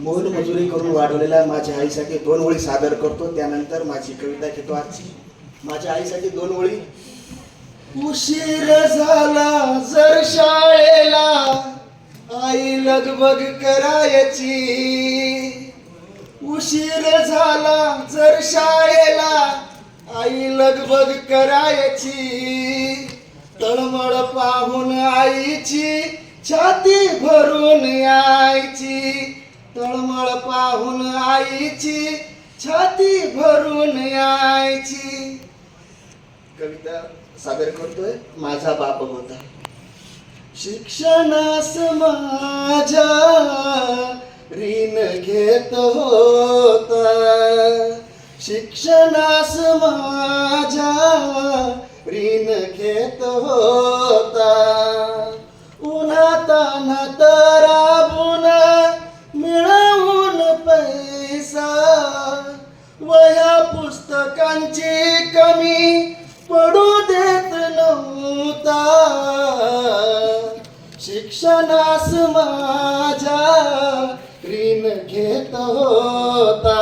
मोल मजुरी करून वाढवलेला माझ्या आईसाठी दोन ओळी सादर करतो. त्यानंतर माझी कविता घेतो आजची. माझ्या आईसाठी दोन ओळी. उशीर झाला जर शाळेला. आई लगबग करायची. उशीर झाला जर शाळेला. आई लगबग करायची. तळमळ पाहून आईची छाती भरून यायची. तळमळ पाहून आईची छाती भरून यायची. कविता सादर करतोय माझा बाप होता. शिक्षणास माझ्या ऋण घेत होता. शिक्षणास माझ्या ऋण घेत होता. पुस्तकांची कमी पडू देत नव्हता. शिक्षणास माझ्या ऋण घेत होता.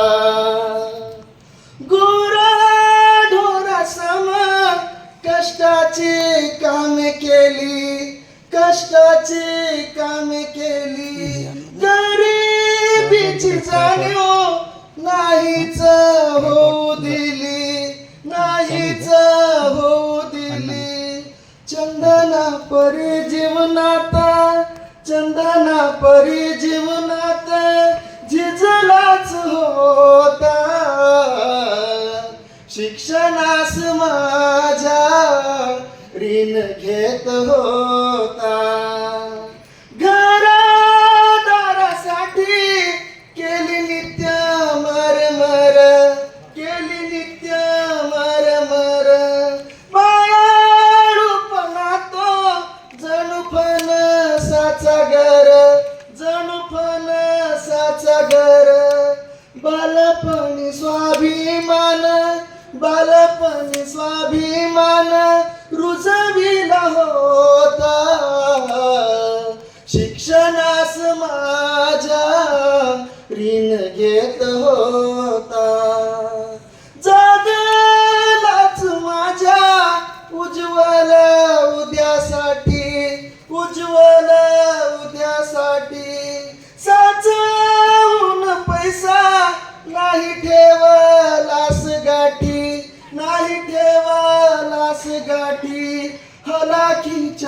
कष्टाची कामे केली कष्टाची कामे केली. गरीबीची जाणीव नाहीच हो परी जीवनात चंदना परी जीवनात झिजलाच होता. शिक्षणास माझ्या ऋण घेत होता. फणसाचा घर जणू फणसाचा घर. बालपणी स्वाभिमान बालपणी स्वाभिमान रुजविला होता. शिक्षणास माझ्या ऋण घेत होता.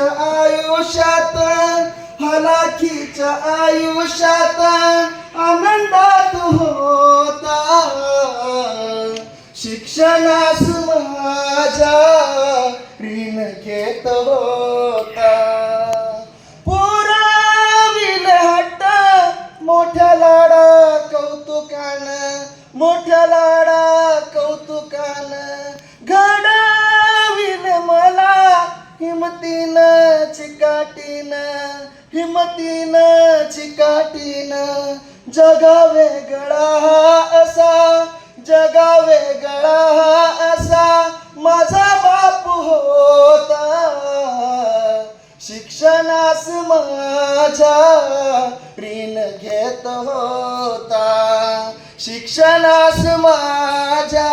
हलाखीच्या आयुष्यात हलाखीच्या आयुष्यात आनंदात होता शिक्षणास माझ्या ऋण घेत होता पोराविल हट्ट मोठ्या लाडा कौतुकान मोठ्या लाडा चिकाटीन हिमतीन चिकाटीन जगा वेगळा हा असा जगा वेगळा हा असा माझा बाप होता. शिक्षणास माझ्या ऋण घेत होता. शिक्षणास माझ्या